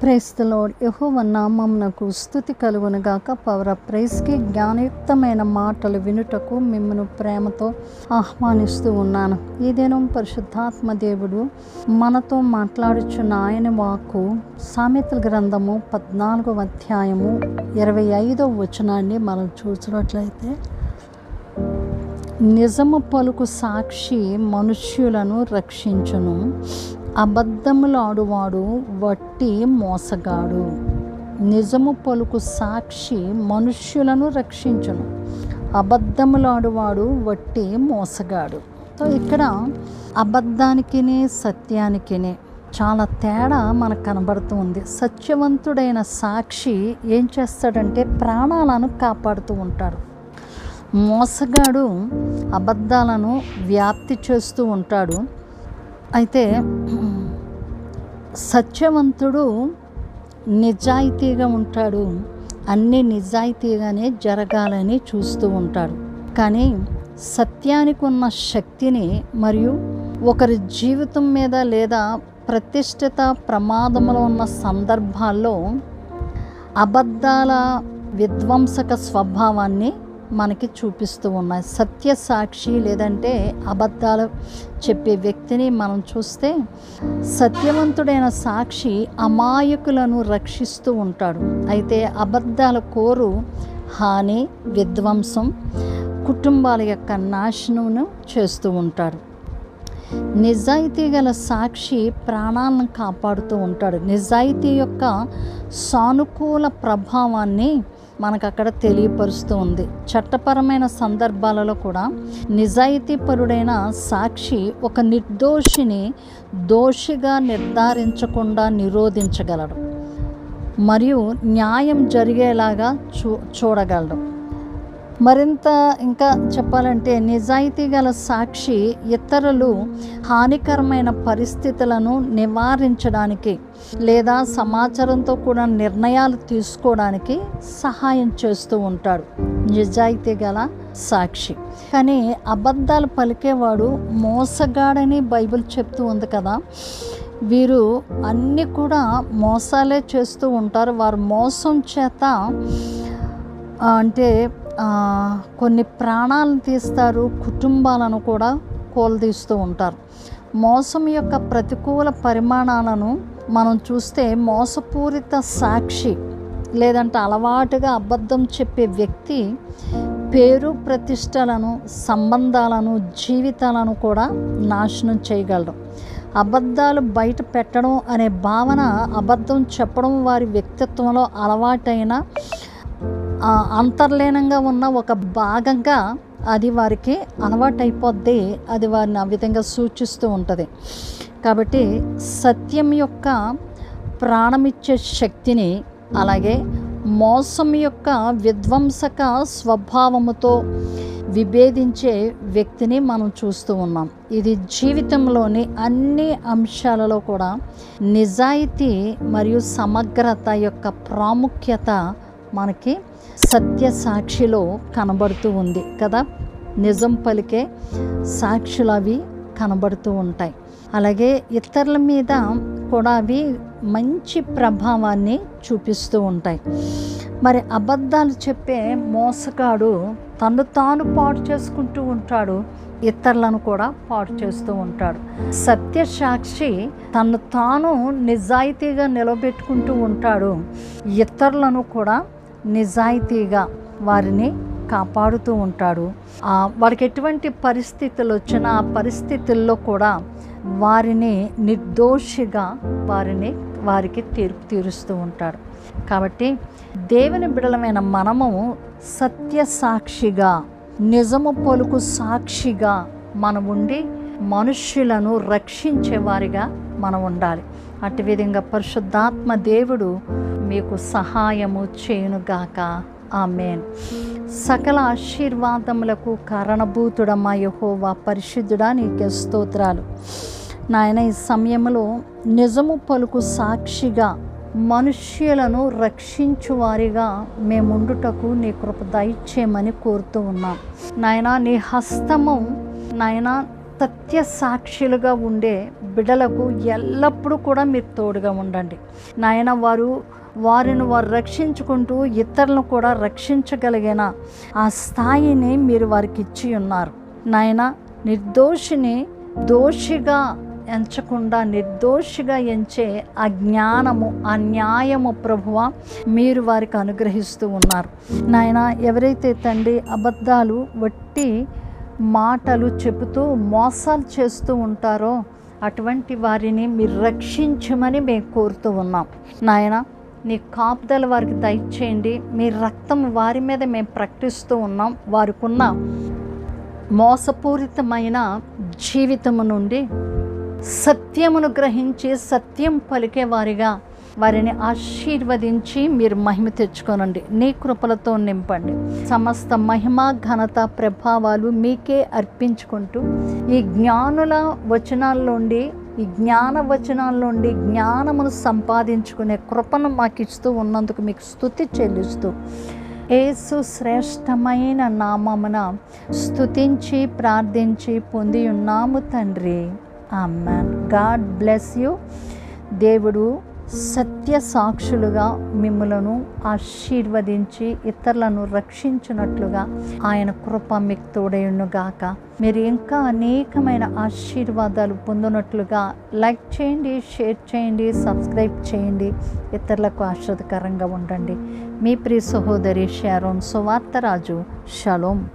ప్రేస్తలోడ్ యహోవ నామమునకు స్థుతి కలుగునుగాక పవర్ ఆఫ్ ప్రైస్కి జ్ఞానయుక్తమైన మాటలు వినుటకు మిమ్మను ప్రేమతో ఆహ్వానిస్తూ ఉన్నాను. ఈ దినం పరిశుద్ధాత్మ దేవుడు మనతో మాట్లాడుచున్న ఆయన వాక్కు సామెతల గ్రంథము పద్నాలుగో అధ్యాయము ఇరవై ఐదో వచనాన్ని మనం చూసినట్లయితే నిజము పలుకు సాక్షి మనుష్యులను రక్షించును. అబద్ధములాడువాడు వట్టి మోసగాడు. నిజము పలుకు సాక్షి మనుష్యులను రక్షించును. అబద్ధములాడువాడు వట్టి మోసగాడు. సో ఇక్కడ అబద్ధానికినే సత్యానికినే చాలా తేడా మనకు కనబడుతుంది సత్యవంతుడైన సాక్షి ఏం చేస్తాడంటే ప్రాణాలను కాపాడుతూ ఉంటాడు. మోసగాడు అబద్ధాలను వ్యాప్తి చేస్తూ ఉంటాడు. అయితే సత్యవంతుడు నిజాయితీగా ఉంటాడు. అన్ని నిజాయితీగానే జరగాలని చూస్తూ ఉంటాడు. కానీ సత్యానికి ఉన్న శక్తిని మరియు ఒకరి జీవితం మీద లేదా ప్రతిష్ఠిత ప్రమాదంలో ఉన్న సందర్భాల్లో అబద్ధాల విధ్వంసక స్వభావాన్ని మనకి చూపిస్తూ ఉన్నాయి. సత్య సాక్షి లేదంటే అబద్ధాలు చెప్పే వ్యక్తిని మనం చూస్తే సత్యవంతుడైన సాక్షి అమాయకులను రక్షిస్తూ ఉంటాడు. అయితే అబద్ధాల కోరు హాని విధ్వంసం కుటుంబాల యొక్క నాశనమును చేస్తూ ఉంటాడు. నిజాయితీ గల సాక్షి ప్రాణాలను కాపాడుతూ ఉంటాడు. నిజాయితీ యొక్క సానుకూల ప్రభావాన్ని మనకు అక్కడ తెలియపరుస్తూ ఉంది. చట్టపరమైన సందర్భాలలో కూడా నిజాయితీపరుడైన సాక్షి ఒక నిర్దోషిని దోషిగా నిర్ధారించకుండా నిరోధించగలడు. మరియు న్యాయం జరిగేలాగా చూ చూడగలడు. మరింత ఇంకా చెప్పాలంటే నిజాయితీ గల సాక్షి ఇతరులు హానికరమైన పరిస్థితులను నివారించడానికి లేదా సమాచారంతో కూడా నిర్ణయాలు తీసుకోవడానికి సహాయం చేస్తూ ఉంటాడు. నిజాయితీ గల సాక్షి. కానీ అబద్ధాలు పలికేవాడు మోసగాడని బైబిల్ చెప్తూ ఉంది కదా. వీరు అన్నీ కూడా మోసాలే చేస్తూ ఉంటారు. వారు మోసం చేత అంటే కొన్ని ప్రాణాలను తీస్తారు కుటుంబాలను కూడా కోల్దీస్తూ ఉంటారు. మోసం యొక్క ప్రతికూల పరిమాణాలను మనం చూస్తే మోసపూరిత సాక్షి లేదంటే అలవాటుగా అబద్ధం చెప్పే వ్యక్తి పేరు ప్రతిష్టలను సంబంధాలను జీవితాలను కూడా నాశనం చేయగలరు అబద్ధాలు బయట పెట్టడం అనే భావన అబద్ధం చెప్పడం వారి వ్యక్తిత్వంలో అలవాటైన అంతర్లీనంగా ఉన్న ఒక భాగంగా అది వారికి అలవాటైపోద్ది. అది వారిని ఆ విధంగా సూచిస్తూ ఉంటుంది. కాబట్టి సత్యం యొక్క ప్రాణమిచ్చే శక్తిని అలాగే మోసం యొక్క విధ్వంసక స్వభావముతో విభేదించే వ్యక్తిని మనం చూస్తూ ఉన్నాం. ఇది జీవితంలోని అన్ని అంశాలలో కూడా నిజాయితీ మరియు సమగ్రత యొక్క ప్రాముఖ్యత మనకి సత్య సాక్షిలో కనబడుతూ ఉంది కదా? నిజం పలికే సాక్షులు అవి కనబడుతూ ఉంటాయి. అలాగే ఇతరుల మీద కూడా అవి మంచి ప్రభావాన్ని చూపిస్తూ ఉంటాయి. మరి అబద్ధాలు చెప్పే మోసగాడు తను తాను పాడు చేసుకుంటూ ఉంటాడు. ఇతరులను కూడా పాడు చేస్తూ ఉంటాడు. సత్య సాక్షి తను తాను నిజాయితీగా నిలబెట్టుకుంటూ ఉంటాడు. ఇతరులను కూడా నిజాయితీగా వారిని కాపాడుతూ ఉంటాడు. వారికి ఎటువంటి పరిస్థితులు వచ్చినా ఆ పరిస్థితుల్లో కూడా వారిని నిర్దోషిగా వారిని వారికి తీర్పు తీరుస్తూ ఉంటాడు. కాబట్టి దేవుని బిడలమైన మనము సత్య సాక్షిగా నిజము పలుకు సాక్షిగా మనం ఉండి మనుష్యులను రక్షించేవారిగా మనం ఉండాలి. అటు విధంగా పరిశుద్ధాత్మ దేవుడు మీకు సహాయము చేయునుగాక. ఆమెన్. సకల ఆశీర్వాదములకు కారణభూతుడమ్మా యహోవా పరిశుద్ధుడా నీకే స్తోత్రాలు. నాయన ఈ సమయంలో నిజము పలుకు సాక్షిగా మనుష్యులను రక్షించువారిగా మేముండుటకు నీ కృప దయచేయమని కోరుతూ ఉన్నాం. నాయన నీ హస్తము నాయన సత్య సాక్షులుగా ఉండే బిడ్డలకు ఎల్లప్పుడూ కూడా మీరు తోడుగా ఉండండి. నాయన వారు వారిని వారు రక్షించుకుంటూ ఇతరులను కూడా రక్షించగలిగిన ఆ స్థాయిని మీరు వారికి ఇచ్చి ఉన్నారు. నాయన నిర్దోషిని దోషిగా ఎంచకుండా నిర్దోషిగా ఎంచే ఆ జ్ఞానము ఆ న్యాయము ప్రభువ మీరు వారికి అనుగ్రహిస్తూ ఉన్నారు. నాయన ఎవరైతే తండ్రి అబద్ధాలు వట్టి మాటలు చెబుతూ మోసాలు చేస్తూ ఉంటారో అటువంటి వారిని మీరు రక్షించమని మేము కోరుతూ ఉన్నాం. నాయన నీ కాపుదల వారికి దయచేయండి. మీ రక్తం వారి మీద మేము ప్రకటిస్తూ ఉన్నాం. వారికున్న మోసపూరితమైన జీవితము నుండి సత్యమును గ్రహించి సత్యం పలికే వారిగా వారిని ఆశీర్వదించి మీరు మహిమ తెచ్చుకోనండి. నీ కృపలతో నింపండి. సమస్త మహిమ ఘనత ప్రభావాలు మీకే అర్పించుకుంటూ ఈ జ్ఞానుల వచనాల్లోండి ఈ జ్ఞాన వచనాల్లోండి జ్ఞానమును సంపాదించుకునే కృపను మాకు ఇస్తూ ఉన్నందుకు మీకు స్థుతి చెల్లిస్తూ ఏసు శ్రేష్టమైన నామమున స్థుతించి ప్రార్థించి పొంది ఉన్నాము తండ్రి. Man God bless you. దేవుడు సత్య సాక్షులుగా మిమ్మలను ఆశీర్వదించి ఇతరులను రక్షించినట్లుగా ఆయన కృప మీకు తోడయునుగాక మీరు ఇంకా అనేకమైన ఆశీర్వాదాలు పొందినట్లుగా లైక్ చేయండి షేర్ చేయండి సబ్స్క్రైబ్ చేయండి. ఇతరులకు ఆశ్రదకరంగా ఉండండి. మీ ప్రియ సహోదరి షారోన్ సువార్తరాజు. షలోం.